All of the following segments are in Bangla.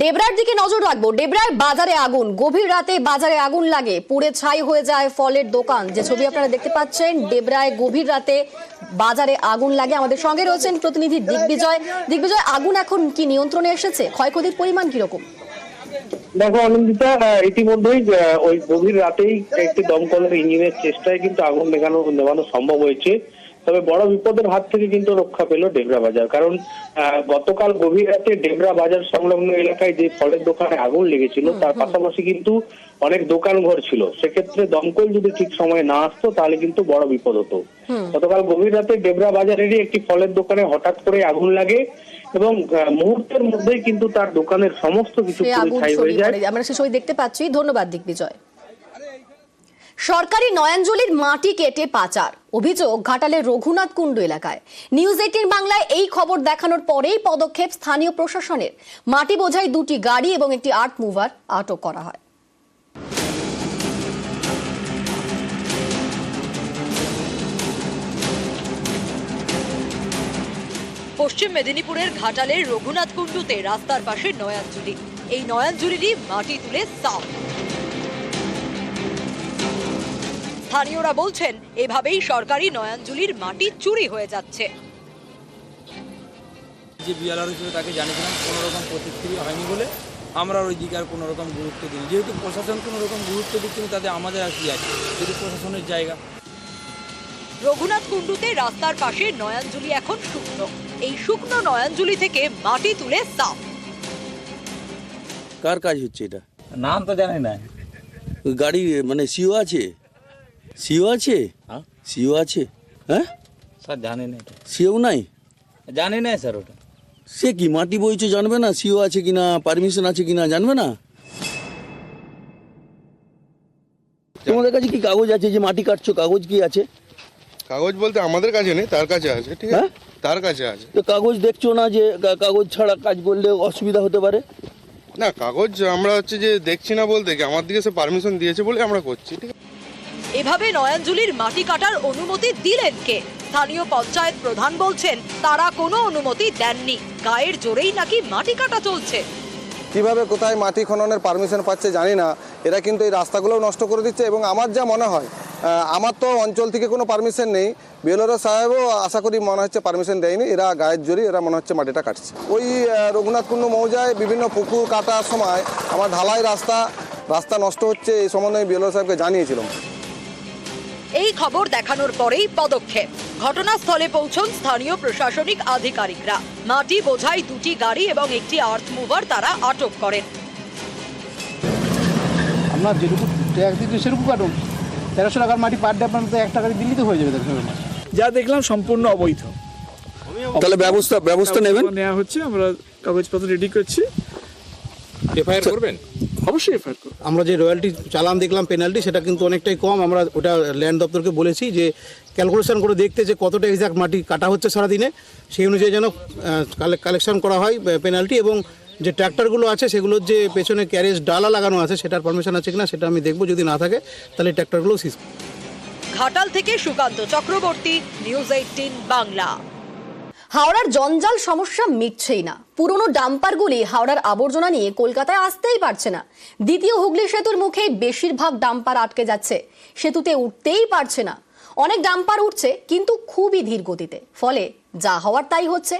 ডেবরার দিকে নজর রাখব। ডেবরায় বাজারে আগুন। গভীর রাতে বাজারে আগুন লাগে। পুড়ে ছাই হয়ে যায় ফলের দোকান। যে ছবি আপনারা দেখতে পাচ্ছেন ডেবরায় গভীর রাতে বাজারে আগুন লাগে। আমাদের সঙ্গে রয়েছেন প্রতিনিধি দিগ্বিজয়। দিগ্বিজয় আগুন এখন কি নিয়ন্ত্রণে এসেছে? ক্ষয়ক্ষতির পরিমাণ কীরকম? দেখো আনন্দিতা আহ, ইতিমধ্যেই ওই গভীর রাতেই একটি দমকলের ইঞ্জিনের চেষ্টায় কিন্তু আগুন নেভানো নেভানো সম্ভব হয়েছে। তবে বড় বিপদের হাত থেকে কিন্তু রক্ষা পেল ডেবরা বাজার। কারণ গতকাল গভীর রাতে ডেবরা বাজার সংলগ্ন এলাকায় যে ফলের দোকানে আগুন লেগেছিল তার পাশাপাশি কিন্তু অনেক দোকান ঘর ছিল। সেক্ষেত্রে দমকল যদি ঠিক সময়ে না আসতো তাহলে কিন্তু বড় বিপদ হতো। গতকাল গভীর রাতে ডেবরা বাজারেরই একটি ফলের দোকানে হঠাৎ করে আগুন লাগে এবং মুহূর্তের মধ্যেই কিন্তু তার দোকানের সমস্ত কিছু ছাই হয়ে যায়। আমরা সে ছবি দেখতে পাচ্ছি। ধন্যবাদ দিগ্বিজয় সরকারি নয়াঞ্জলির মাটি কেটে পাচার। অভিযোগ ঘাটালের রঘুনাথ কুণ্ডু এলাকায়। নিউজ এইটিন বাংলায় এই খবর দেখানোর পরেই পদক্ষেপ স্থানীয় প্রশাসনের। মাটি বোঝাই দুটি গাড়ি এবং একটি আর্ট মুভার আটক করা হয়। পশ্চিম মেদিনীপুরের ঘাটালের রঘুনাথ কুণ্ডুতে রাস্তার পাশে নয়াঞ্জলি। এই নয়াঞ্জলিরই মাটি তুলে সাফ স্থানীয়রা বলছেন এভাবেই সরকারি নয়াঞ্জলির মাটি চুরি হয়ে যাচ্ছে। যে বিয়ালার ছিল তাকে জানিয়েছিলাম কোনো রকম প্রতিক্রিয়া হয়নি বলে আমরা ওই দিকে আর কোনো রকম গুরুত্ব দিই যেহেতু প্রশাসন কোনো রকম গুরুত্ব দিচ্ছে না তাতে আমাদের আর কি আছে? যেহেতু প্রশাসনের জায়গা। রঘুনাথ কুণ্ডুতে রাস্তার পাশে নয়াঞ্জলি এখন শুকনো। এই শুকনো নয়াঞ্জলি থেকে মাটি তুলে সাফ। কার কাজ হচ্ছে এটা? নাম তো জানি না। গাড়ি মানে সিও আছে? সিও আছে? হ্যাঁ। সিও আছে। হ্যাঁ? স্যার জানি না সিও নাই? জানি না স্যার ওটা। সে কি মাটি বইছে জানবে না? সিও আছে কিনা? পারমিশন আছে কিনা জানবে না? তোমাদের কাছে কি কাগজ আছে যে মাটি কাটছো? কাগজ কি আছে? কাগজ বলতে আমাদের কাছে নেই তার কাছে আছে ঠিক হ্যাঁ? আছে তার কাছে আছে। তো কাগজ দেখছ না যে কাগজ ছাড়া কাজ করলে অসুবিধা হতে পারে? না কাগজ আমরা হচ্ছে যে দেখছি না বলতে কি আমার দিকে সে পারমিশন দিয়েছে বলে আমরা করছি ঠিক আছে? এভাবে নয়াঞ্জলির মাটি কাটার অনুমতি দিলেন কে? স্থানীয় পঞ্চায়েত প্রধান বলছেন তারা কোনো অনুমতি দেননি। গায়ের জোরেই নাকি মাটি কাটা চলছে। কীভাবে কোথায় মাটি খননের পারমিশন পাচ্ছে জানি না। এরা কিন্তু এই রাস্তাগুলোও নষ্ট করে দিচ্ছে এবং আমার যা মনে হয় আমার তো অঞ্চল থেকে কোনো পারমিশন নেই। বেলোরা সাহেবও আশা করি মনে হচ্ছে পারমিশন দেয়নি। এরা গায়ের জোরে এরা মনে হচ্ছে মাটিটা কাটছে। ওই আহ, রঘুনাথ কুণ্ড মৌজায় বিভিন্ন পুকুর কাটার সময় আমার ঢালাই রাস্তা রাস্তা নষ্ট হচ্ছে এই সম্বন্ধে আমি বেলোরা সাহেবকে জানিয়েছিলাম। এই খবর দেখানোর পরেই পদক্ষেপ। ঘটনাস্থলে পৌঁছন স্থানীয় প্রশাসনিক আধিকারিকরা। মাটি বোঝাই দুটি গাড়ি এবং একটি আর্থ মুভার তারা আটক করেন। আপনার যেটুকু ট্যাক্স দিচ্ছে সেরকম কাটুন তেরোশো টাকার মাটি পার ডে আপনার এক টাকা দিল্লিতে হয়ে যাবে যা দেখলাম সম্পূর্ণ অবৈধ। তাহলে ব্যবস্থা ব্যবস্থা নেবেন? নেওয়া হচ্ছে আমরা কাগজপত্র রেডি করছি। এফআইআর করবেন? অবশ্যই এফআইআর করব আমরা যে রয়্যালটি চালান দেখলাম পেনাল্টি সেটা কিন্তু অনেকটাই কম। আমরা ওটা ল্যান্ড দপ্তরকে বলেছি যে ক্যালকুলেশন করে দেখতে যে কতটা এক্সাক্ট মাটি কাটা হচ্ছে সারাদিনে সেই অনুযায়ী যেন কালেকশন করা হয় পেনাল্টি এবং যে ট্র্যাক্টরগুলো আছে সেগুলোর যে পেছনে ক্যারেজ ডালা লাগানো আছে সেটার পারমিশন আছে কিনা সেটা আমি দেখব। যদি না থাকে তাহলে ট্র্যাক্টরগুলো সিজ ঘাটাল থেকে সুকান্ত চক্রবর্তী নিউজ এইটিন বাংলা। হাওড়ার জঞ্জাল সমস্যা মিটছেই না। পুরনো ডাম্পারগুলি হাওড়ার আবর্জনা নিয়ে কলকাতায় আসতেই পারছে না। দ্বিতীয় হুগলি সেতুর মুখে বেশিরভাগ ডাম্পার আটকে যাচ্ছে। সেতুতে উঠতেই পারছে না। অনেক ডাম্পার উঠছে, কিন্তু খুবই ধীর গতিতে। ফলে যা হওয়ার তাই হচ্ছে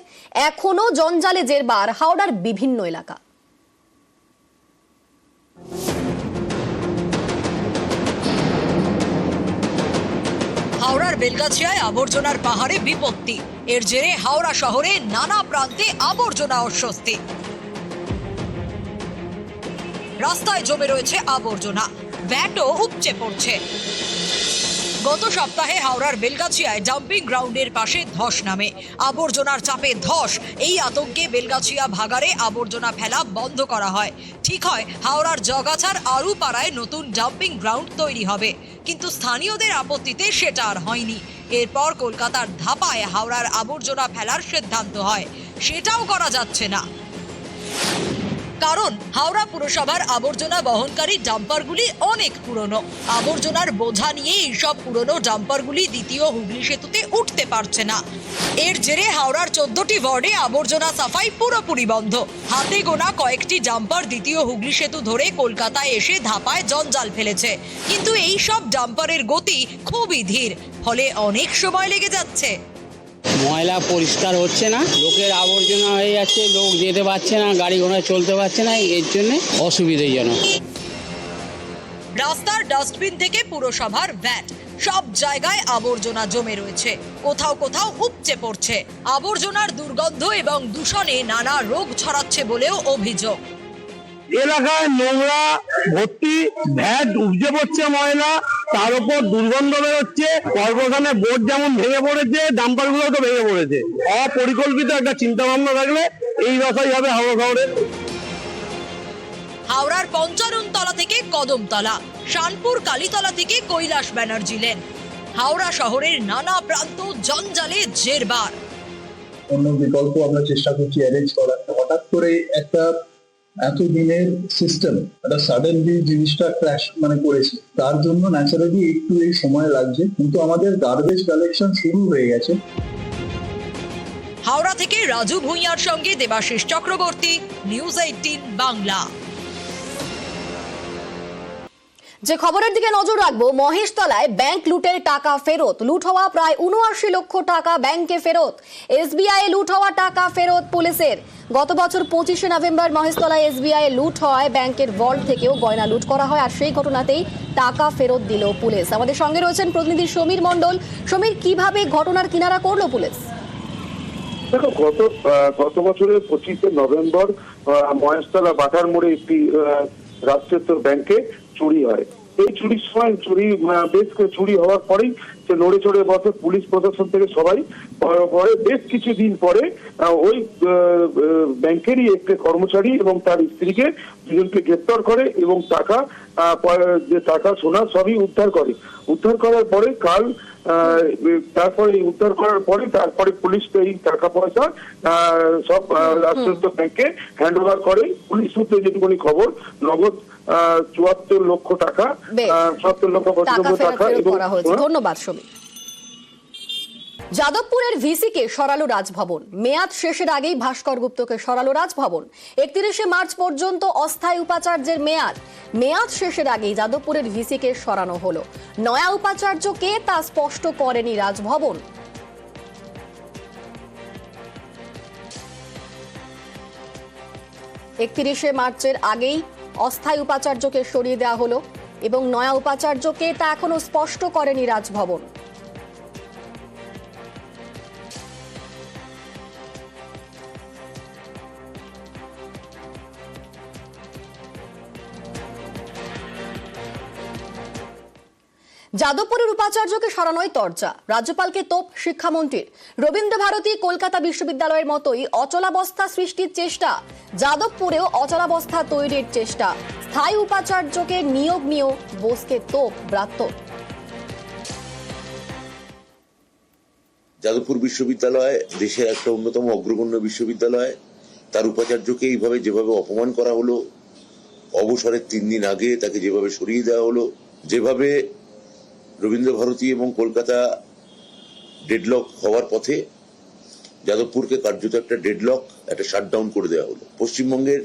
এখনও জঞ্জালে জেরবার হাওড়ার বিভিন্ন এলাকা। হাওড়ার বেলগাছিয়ায় আবর্জনার পাহাড়ে বিপত্তি। এর জেরে হাওড়া শহরে নানা প্রান্তে আবর্জনা অস্বস্তি। রাস্তায় জমে রয়েছে আবর্জনা। ব্যাটও উপচে পড়ছে। গত সপ্তাহে হাওড়ার বেলগাছিয়ায় ডাম্পিং গ্রাউন্ডের পাশে ধস নামে। আবর্জনার চাপে ধস। এই আতঙ্কে বেলগাছিয়া ভাগাড়ে আবর্জনা ফেলা বন্ধ করা হয়। ঠিক হয়, হাওড়ার জগাছার আরু পাড়ায় নতুন ডাম্পিং গ্রাউন্ড তৈরি হবে। কিন্তু স্থানীয়দের আপত্তিতে সেটা আর হয়নি। এরপর কলকাতার ধাপায় হাওড়ার আবর্জনা ফেলার সিদ্ধান্ত হয়। সেটাও করা যাচ্ছে না। কারণ হাওড়া পুরসভার আবর্জনা বহনকারী ডাম্পারগুলি অনেক পুরনো। আবর্জনার বোঝা নিয়ে এইসব পুরনো ডাম্পারগুলি দ্বিতীয় হুগলি সেতুতে উঠতে পারছে না। এর জেরে হাওড়ার চোদ্দটি ওয়ার্ডে আবর্জনা সাফাই পুরোপুরি বন্ধ। হাতে গোনা কয়েকটি ডাম্পার দ্বিতীয় হুগলি সেতু ধরে কলকাতায় এসে ধাপায় জঞ্জাল ফেলেছে। কিন্তু এই সব ডাম্পারের গতি খুবই ধীর, ফলে অনেক সময় লেগে যাচ্ছে। ময়লা পরিষ্কার হচ্ছে না। লোকের আবর্জনা হয়ে যাচ্ছে, লোক যেতে পারছে না, গাড়ি ঘোড়া চলতে পারছে না, এর জন্য অসুবিধাজনক রাস্তার ডাস্টবিন থেকে পুরসভার ভ্যাট। সব জায়গায় আবর্জনা জমে রয়েছে। কোথাও কোথাও উপচে পড়ছে। আবর্জনার দুর্গন্ধ এবং দূষণে নানা রোগ ছড়াচ্ছে বলেও অভিযোগ। এলাকায় নোংরা ভর্তি ভ্যাট উপজে পড়ছে ময়লা তার উপর দুর্গন্ধ বেরোচ্ছে কর্পোরেশনের বোর্ড যেমন ভেঙে পড়েছে ডাম্পারগুলো তো ভেঙে পড়েছে। অপরিকল্পিত একটা চিন্তা ভাবনা থাকলে এই দশাই হবে হাওড়া শহরের হাওড়ার পঞ্চানন তলা থেকে কদমতলা শানপুর কালীতলা থেকে কৈলাস ব্যানার্জি লেন। হাওড়া শহরের নানা প্রান্ত জঞ্জালে জেরবার। অন্য বিকল্প আমরা চেষ্টা করছি অ্যারেঞ্জ করার। হঠাৎ করে একটা এত দিনের সিস্টেম একটা সাডেনলি জিনিসটা ক্র্যাশ মানে করেছে। তার জন্য ন্যাচারালি একটু এই সময় লাগছে, কিন্তু আমাদের গার্বেজ কালেকশন শুরু হয়ে গেছে। হাওড়া থেকে রাজু ভুঁইয়ার সঙ্গে দেবাশিস চক্রবর্তী নিউজ এইটিন বাংলা। যে খবরের দিকে নজর রাখব, মহেশতলায় ব্যাংক লুটের টাকা ফেরত। লুট হওয়া প্রায় উনআশি লক্ষ টাকা ব্যাংকে ফেরত। এসবিআই লুট হওয়া টাকা ফেরত পুলিশের। গত বছর পঁচিশে নভেম্বর মহেশতলায় এসবিআই লুট হওয়ায় ব্যাংকের ভল্ট থেকেও গয়না লুট করা হয় আর সেই ঘটনাতেই টাকা ফেরত দিল পুলিশ। আমাদের সঙ্গে রয়েছেন প্রতিনিধি সমীর মণ্ডল। সমীর, কীভাবে ঘটনার কিনারা করল পুলিশ? দেখো, গত গত বছরের পঁচিশে নভেম্বর মহেশতলা বাটার মোড়ে একটি রাষ্ট্রায়ত্ত ব্যাংকে চুরি হয়। এই চুরির সময় চুরি বেশ চুরি হওয়ার পরেই সে নড়ে চড়ে বসে পুলিশ প্রশাসন থেকে সবাই পরে বেশ কিছুদিন পরে ওই ব্যাংকেরই একটি কর্মচারী এবং তার স্ত্রীকে দুজনকে গ্রেপ্তার করে এবং টাকা যে টাকা সোনা সবই উদ্ধার করে। উদ্ধার করার পরে কাল আহ, তারপরে উদ্ধার করার পরে তারপরে পুলিশ এই টাকা পয়সা আহ, সব রাষ্ট্রায়ত্ত ব্যাংকে হ্যান্ড ওভার করে। পুলিশ সূত্রে যেটুকুনি খবর নগদ চুয়াত্তর লক্ষ টাকা বেশ। লক্ষ পঁচানব্বই টাকা এবং। ধন্যবাদ সমীর যাদবপুরের ভিসিকে সরালো রাজভবন। মেয়াদ শেষের আগেই ভাস্কর গুপ্তকে সরালো রাজভবন। একত্রিশে মার্চ পর্যন্ত অস্থায়ী উপাচার্যের মেয়াদ। মেয়াদ শেষের আগেই যাদবপুরের ভিসিকে সরানো হলো। নয়া উপাচার্য কে তা স্পষ্ট করেনি রাজভবন। একত্রিশে মার্চের আগেই অস্থায়ী উপাচার্যকে সরিয়ে দেওয়া হলো এবং নয়া উপাচার্যকে তা এখনও স্পষ্ট করেনি রাজভবন। যাদবপুরের উপাচার্যকে সরানোই তর্জা। রাজ্যপালকে তোপ শিক্ষামন্ত্রীর। রবীন্দ্র ভারতী কলকাতা বিশ্ববিদ্যালয়ের মতোই অচলাবস্থা সৃষ্টির চেষ্টা, যাদবপুরেও অচলাবস্থা তৈরির চেষ্টা। স্থায়ী উপাচার্যকে নিয়োগ নিয়েও বোসকে তোপ ব্রাত্য। যাদবপুর বিশ্ববিদ্যালয় দেশের একটা অন্যতম অগ্রগণ্য বিশ্ববিদ্যালয়। তার উপাচার্যকে এইভাবে যেভাবে অপমান করা হলো, অবসরের তিন দিন আগে তাকে যেভাবে সরিয়ে দেওয়া হলো, যেভাবে রবীন্দ্র ভারতী এবং কলকাতা ডেডলক হওয়ার পথে যাদবপুরকে কার্যত একটা ডেডলক একটা শাটডাউন করে দেওয়া হলো। পশ্চিমবঙ্গের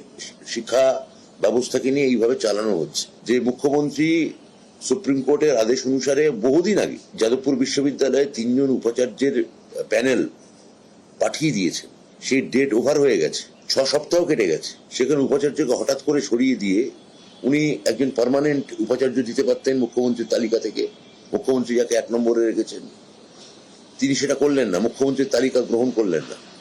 শিক্ষা ব্যবস্থাকে নিয়ে এইভাবে চালানো হচ্ছে। যে মুখ্যমন্ত্রী সুপ্রিম কোর্টের আদেশ অনুসারে বহুদিন আগে যাদবপুর বিশ্ববিদ্যালয়ে তিনজন উপাচার্যের প্যানেল পাঠিয়ে দিয়েছেন সেই ডেট ওভার হয়ে গেছে। ছ সপ্তাহ কেটে গেছে। সেখানে উপাচার্যকে হঠাৎ করে সরিয়ে দিয়ে উনি একজন পার্মানেন্ট উপাচার্য দিতে পারতেন মুখ্যমন্ত্রীর তালিকা থেকে। মুখ্যমন্ত্রী যাকে এক নম্বরে রেখেছেন তিনি সেটা করলেন না মুখ্যমন্ত্রীর তালিকা গ্রহণ করলেন না।